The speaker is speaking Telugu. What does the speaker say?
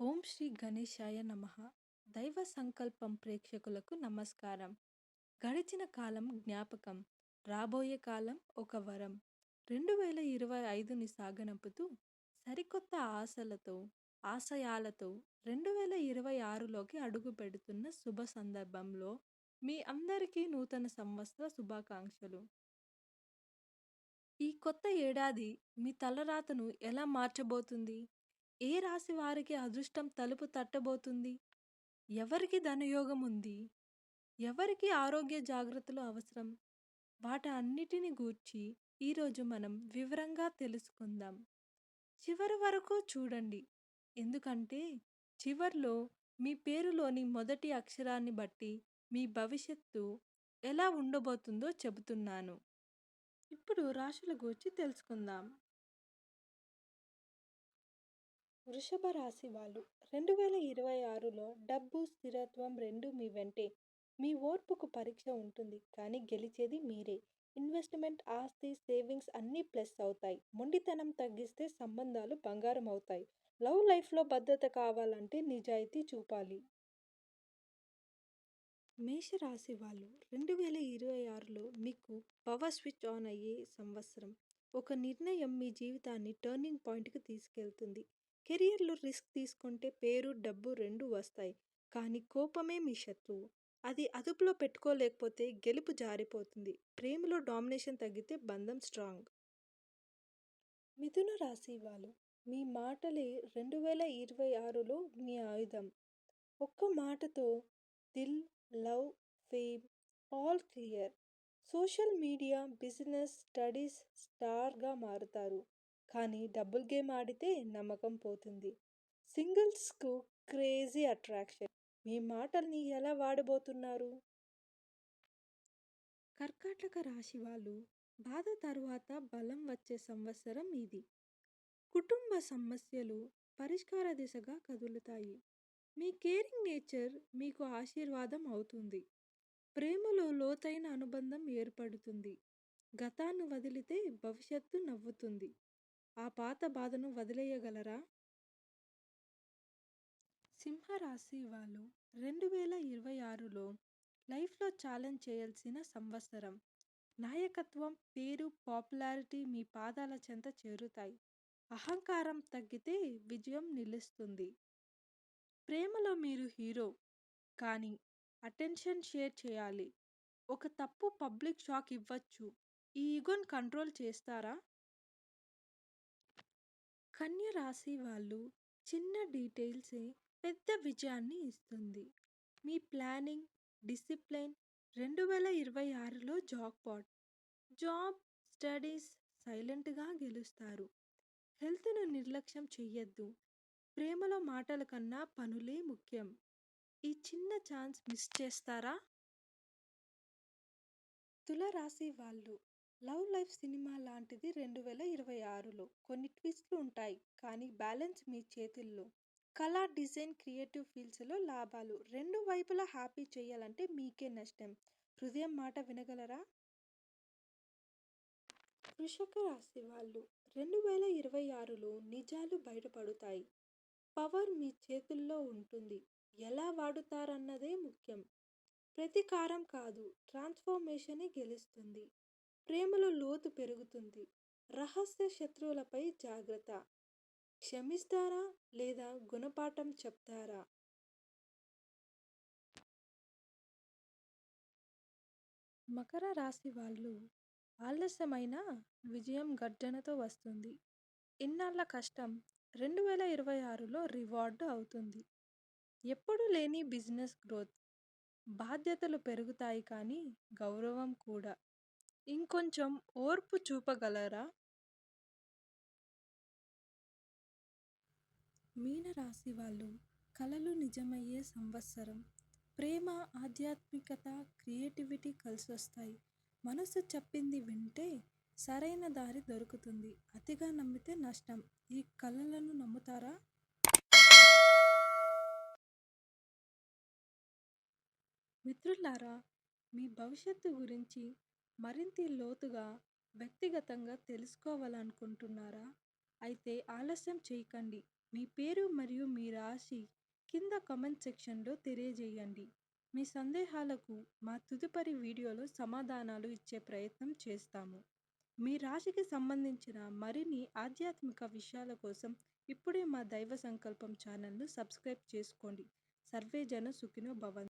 ఓం శ్రీ గణేశాయ నమః. దైవ సంకల్పం ప్రేక్షకులకు నమస్కారం. గడిచిన కాలం జ్ఞాపకం. రాబోయే కాలం ఒక వరం. రెండు వేల ఇరవై ఐదుని సాగనంపుతూ సరికొత్త ఆశలతో ఆశయాలతో రెండు వేల ఇరవై ఆరులోకి అడుగు పెడుతున్న శుభ సందర్భంలో మీ అందరికీ నూతన సంవత్సర శుభాకాంక్షలు. ఈ కొత్త ఏడాది మీ తలరాతను ఎలా మార్చబోతుంది? ఏ రాశి వారికి అదృష్టం తలుపు తట్టబోతుంది? ఎవరికి ధనయోగం ఉంది? ఎవరికి ఆరోగ్య జాగ్రత్తలు అవసరం? వాటి అన్నిటిని గూర్చి ఈరోజు మనం వివరంగా తెలుసుకుందాం. చివరి వరకు చూడండి. ఎందుకంటే చివర్లో మీ పేరులోని మొదటి అక్షరాన్ని బట్టి మీ భవిష్యత్తు ఎలా ఉండబోతుందో చెబుతున్నాను. ఇప్పుడు రాశుల గురించి తెలుసుకుందాం. వృషభ రాశి వాళ్ళు. రెండు వేల ఇరవై ఆరులో డబ్బు స్థిరత్వం రెండు మీ వెంటే. మీ ఓర్పుకు పరీక్ష ఉంటుంది. కానీ గెలిచేది మీరే. ఇన్వెస్ట్మెంట్ ఆస్తి సేవింగ్స్ అన్నీ ప్లస్ అవుతాయి. మొండితనం తగ్గిస్తే సంబంధాలు బంగారం అవుతాయి. లవ్ లైఫ్లో భద్రత కావాలంటే నిజాయితీ చూపాలి. మేషరాశి వాళ్ళు రెండు వేల ఇరవై ఆరులో మీకు పవర్ స్విచ్ ఆన్ అయ్యే సంవత్సరం. ఒక నిర్ణయం మీ జీవితాన్ని టర్నింగ్ పాయింట్కి తీసుకెళ్తుంది. కెరియర్లో రిస్క్ తీసుకుంటే పేరు డబ్బు రెండు వస్తాయి. కానీ కోపమే మీ శత్రువు. అది అదుపులో పెట్టుకోలేకపోతే గెలుపు జారిపోతుంది. ప్రేమలో డామినేషన్ తగ్గితే బంధం స్ట్రాంగ్. మిథున రాశి వాళ్ళు మీ మాటలే రెండు వేల ఇరవై ఆరులో మీ ఆయుధం. ఒక్క మాటతో Dil love fame all clear. Social media business studies స్టార్గా మారుతారు. కానీ డబుల్ గేమ్ ఆడితే నమ్మకం పోతుంది. సింగిల్స్కు క్రేజీ అట్రాక్షన్. మీ మాటల్ని ఎలా వాడబోతున్నారు? కర్కాటక రాశి వాళ్ళు బాధ తరువాత బలం వచ్చే సంవత్సరం ఇది. కుటుంబ సమస్యలు పరిష్కార దిశగా కదులుతాయి. మీ కేరింగ్ నేచర్ మీకు ఆశీర్వాదం అవుతుంది. ప్రేమలో లోతైన అనుబంధం ఏర్పడుతుంది. గతాన్ని వదిలితే భవిష్యత్తు నవ్వుతుంది. ఆ పాత బాధను వదిలేయగలరా? సింహరాశి వాళ్ళు రెండు వేల ఇరవై ఆరులో లైఫ్లో ఛాలెంజ్ చేయాల్సిన సంవత్సరం. నాయకత్వం పేరు పాపులారిటీ మీ పాదాల చెంత చేరుతాయి. అహంకారం తగ్గితే విజయం నిలుస్తుంది. ప్రేమలో మీరు హీరో కానీ అటెన్షన్ షేర్ చేయాలి. ఒక తప్పు పబ్లిక్ షాక్ ఇవ్వచ్చు. ఈ ఈగోన్ కంట్రోల్ చేస్తారా? కన్య రాశి వాళ్ళు చిన్న డీటెయిల్సే పెద్ద విజయాన్ని ఇస్తుంది. మీ ప్లానింగ్ డిసిప్లైన్ రెండు వేల ఇరవై ఆరులో జాక్పాట్. జాబ్ స్టడీస్ సైలెంట్గా గెలుస్తారు. హెల్త్ను నిర్లక్ష్యం చెయ్యొద్దు. ప్రేమలో మాటల కన్నా పనులే ముఖ్యం. ఈ చిన్న ఛాన్స్ మిస్ చేస్తారా? తులరాశి వాళ్ళు లవ్ లైఫ్ సినిమా లాంటిది రెండు వేల ఇరవై ఆరులో కొన్ని ట్విస్ట్లు ఉంటాయి కానీ బ్యాలెన్స్ మీ చేతుల్లో. కళా డిజైన్ క్రియేటివ్ ఫీల్డ్స్లో లాభాలు రెండు వైపులా హ్యాపీ చేయాలంటే మీకే నష్టం. హృదయం మాట వినగలరా? కృషక రాశి వాళ్ళు రెండు వేల ఇరవై ఆరులో నిజాలు బయటపడుతాయి. పవర్ మీ చేతుల్లో ఉంటుంది. ఎలా వాడుతారన్నదే ముఖ్యం. ప్రతీకారం కాదు ట్రాన్స్ఫర్మేషనే గెలుస్తుంది. ప్రేమలో లోతు పెరుగుతుంది. రహస్య శత్రువులపై జాగ్రత్త. క్షమిస్తారా లేదా గుణపాఠం చెప్తారా? మకర రాశి వాళ్ళు ఆలస్యమైన విజయం గర్జనతో వస్తుంది. ఇన్నాళ్ళ కష్టం రెండు వేల ఇరవై ఆరులో రివార్డు అవుతుంది. ఎప్పుడు లేని బిజినెస్ గ్రోత్. బాధ్యతలు పెరుగుతాయి కానీ గౌరవం కూడా. ఇంకొంచెం ఓర్పు చూపగలరా? మీనరాశి వాళ్ళు కళలు నిజమయ్యే సంవత్సరం. ప్రేమ ఆధ్యాత్మికత క్రియేటివిటీ కలిసి వస్తాయి మనసు చెప్పింది వింటే సరైన దారి దొరుకుతుంది. అతిగా నమ్మితే నష్టం. ఈ కళలను నమ్ముతారా? మిత్రులారా మీ భవిష్యత్తు గురించి మరింత లోతుగా వ్యక్తిగతంగా తెలుసుకోవాలనుకుంటున్నారా? అయితే ఆలస్యం చేయకండి. మీ పేరు మరియు మీ రాశి కింద కామెంట్ సెక్షన్లో తెలియజేయండి. మీ సందేహాలకు మా తదుపరి వీడియోలో సమాధానాలు ఇచ్చే ప్రయత్నం చేస్తాము. మీ రాశికి సంబంధించిన మరిన్ని ఆధ్యాత్మిక విషయాల కోసం ఇప్పుడే మా దైవ సంకల్పం ఛానల్ను సబ్స్క్రైబ్ చేసుకోండి. సర్వే జన సుఖినో భవంతు.